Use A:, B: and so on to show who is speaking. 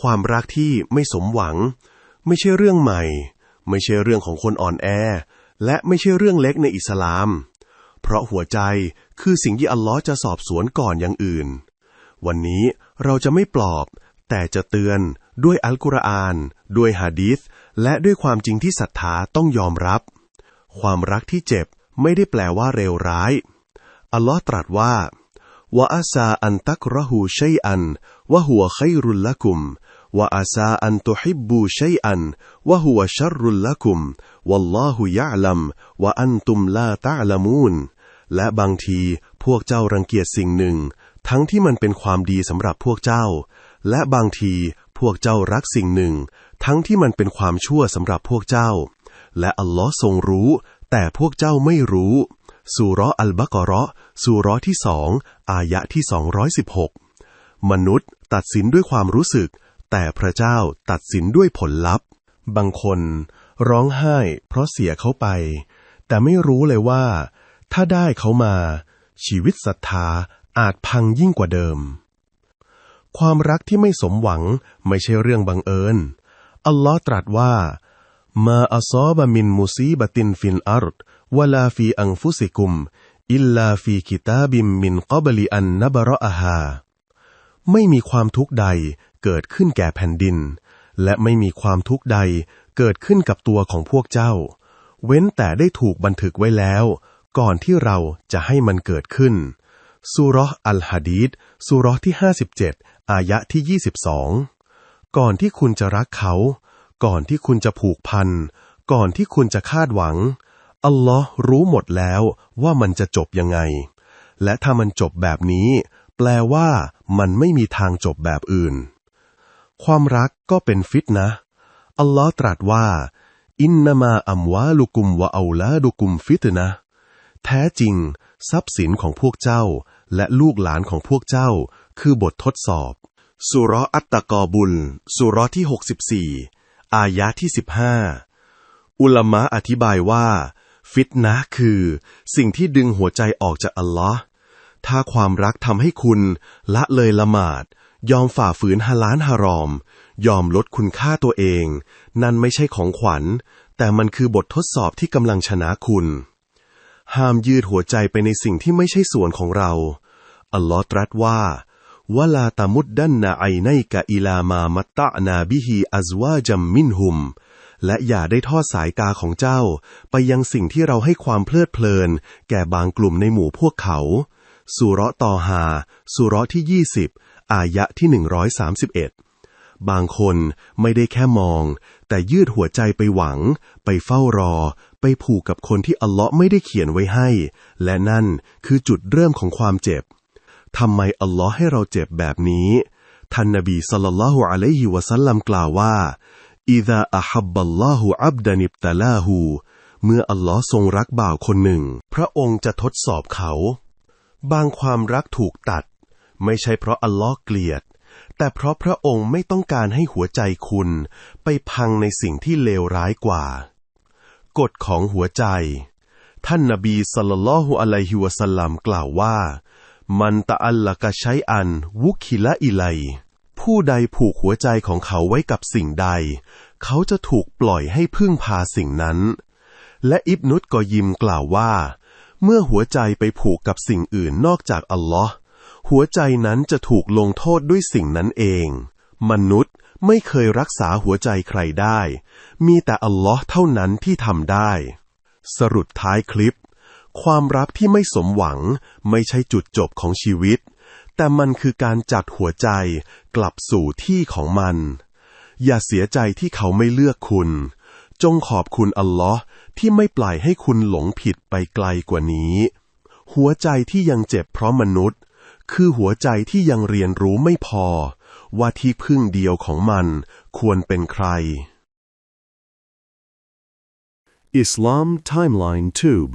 A: ความรักที่ไม่สมหวัง ไม่ใช่เรื่องใหม่ ไม่ใช่เรื่องของคนอ่อนแอ และไม่ใช่เรื่องเล็กในอิสลาม เพราะหัวใจคือสิ่งที่อัลลอฮ์จะสอบสวนก่อนอย่างอื่น วันนี้เราจะไม่ปลอบ แต่จะเตือนด้วยอัลกุรอาน ด้วยฮะดีษและด้วยความจริงที่ศรัทธาต้องยอมรับ ความรักที่เจ็บไม่ได้แปลว่าเลวร้าย อัลลอฮ์ตรัสว่า วะอาซาอันตักรหูชัยอันวะหัวไครุลละกุมวะอาซาอันตุฮิบบูชัยอันวะหัวชัรรุลละกุมวัลลอฮุยะลัมวะอันตุมลาตะละมูนและบางทีพวกเจ้ารังเกียจสิ่งหนึ่ง ทั้งที่มันเป็นความดีสำหรับพวกเจ้า และบางทีพวกเจ้ารักสิ่งหนึ่ง ทั้งที่มันเป็นความชั่วสำหรับพวกเจ้า และอัลลอฮ์ทรงรู้ แต่พวกเจ้าไม่รู้ สุรอัลบะกอระสุรที่สองอายะที่ 216 มนุษย์ตัดสินด้วยความรู้สึก แต่พระเจ้าตัดสินด้วยผลลัพธ์ บางคน ร้องไห้ เพราะเสียเขาไป แต่ไม่รู้เลยว่า ถ้าได้เขามา ชีวิตศรัทธาอาจพังยิ่งกว่าเดิม ความรักที่ไม่สมหวังไม่ใช่เรื่องบังเอิญ อัลลอฮ์ตรัสว่า มาอัซอบะมินมุซีบะตินฟินอาร์ด วะลาฟีอังฟุซิกุม อิลลาฟีกิตาบิมมินกอบลีอันนบรออาฮาไม่มีความทุกข์ใดเกิดขึ้นแก่แผ่นดิน และไม่มีความทุกข์ใดเกิดขึ้นกับตัวของพวกเจ้า เว้นแต่ได้ถูกบันทึกไว้แล้ว ก่อนที่เราจะให้มันเกิดขึ้นสุราะห์อัลฮะดีดสุรห์ที่ 57 อายะที่ 22 ก่อนที่คุณจะรักเขา ก่อนที่คุณจะผูกพัน ก่อนที่คุณจะคาดหวัง อัลลอฮ์รู้หมดแล้วว่ามันจะจบยังไง และถ้ามันจบแบบนี้ แปลว่ามันไม่มีทางจบแบบอื่น ความรักก็เป็นฟิตนะ อัลลอฮ์ตรัสว่า อินนามาอัมวาลุกุมวะเอาลาดุกุมฟิตนะ แท้จริง ทรัพย์สินของพวกเจ้า และลูกหลานของพวกเจ้า คือบททดสอบ สุรอัตตะกอบุล สุราะห์ที่ 64 อายะที่ 15 อุลามะอธิบายว่า ฟิตนะคือ สิ่งที่ดึงหัวใจออกจากอัลลอฮ์ถ้าความรักทำให้คุณละเลยละหมาด ยอมฝ่าฝืนฮาลานฮารอม ยอมลดคุณค่าตัวเอง นั่นไม่ใช่ของขวัญ แต่มันคือบททดสอบที่กำลังชนะคุณ ห้ามยืดหัวใจไปในสิ่งที่ไม่ใช่ส่วนของเรา อัลลอฮ์ตรัสว่าวลาตามุดดันนาไอไนกะอิลามามัตตะนาบิฮีอัซวาจัมมินหุม และอย่าได้ทอดสายตาของเจ้า ไปยังสิ่งที่เราให้ความเพลิดเพลิน แก่บางกลุ่มในหมู่พวกเขาสุเราะห์ตอฮาสุเรที่ 20 อายะที่ 131 บางคนไม่ได้แค่มอง แต่ยืดหัวใจไปหวัง ไปเฝ้ารอ ไปผูกกับคนที่อัลเลาะห์ไม่ได้เขียนไว้ให้ และนั่นคือจุดเริ่มของความเจ็บทำไมอัลลอฮ์ให้เราเจ็บแบบนี้ ท่านนบีสัลลัลลอฮุอะลัยฮิวะสัลลัมกล่าวว่า อิดะอะฮับบัลลอฮุอับดานิบตะลาหูเมื่ออัลลอฮ์ทรงรักบ่าวคนหนึ่ง พระองค์จะทดสอบเขา บางความรักถูกตัด ไม่ใช่เพราะอัลลอฮ์เกลียด แต่เพราะพระองค์ไม่ต้องการให้หัวใจคุณ ไปพังในสิ่งที่เลวร้ายกว่า กฎของหัวใจ ท่านนบีสัลลัลลอฮุอะลัยฮิวะสัลลัมกล่าวว่า มันตะอัลละกะใช้อัน วุคิละอิไล ผู้ใดผูกหัวใจของเขาไว้กับสิ่งใด เขาจะถูกปล่อยให้พึ่งพาสิ่งนั้น และอิบนุตกอยิมกล่าวว่า เมื่อหัวใจไปผูกกับสิ่งอื่นนอกจากอัลลอฮ์หัวใจนั้นจะถูกลงโทษด้วยสิ่งนั้นเอง มนุษย์ไม่เคยรักษาหัวใจใครได้ มีแต่อัลลอฮ์เท่านั้นที่ทำได้ สรุปท้ายคลิป ความรักที่ไม่สมหวังไม่ใช่จุดจบของชีวิต แต่มันคือการจัดหัวใจกลับสู่ที่ของมัน อย่าเสียใจที่เขาไม่เลือกคุณ จงขอบคุณอัลลอฮ์ที่ไม่ปล่อยให้คุณหลงผิดไปไกลกว่านี้ หัวใจที่ยังเจ็บเพราะมนุษย์ คือหัวใจที่ยังเรียนรู้ไม่พอ ว่าที่พึ่งเดียวของมันควรเป็นใคร
B: Islam Timeline Tube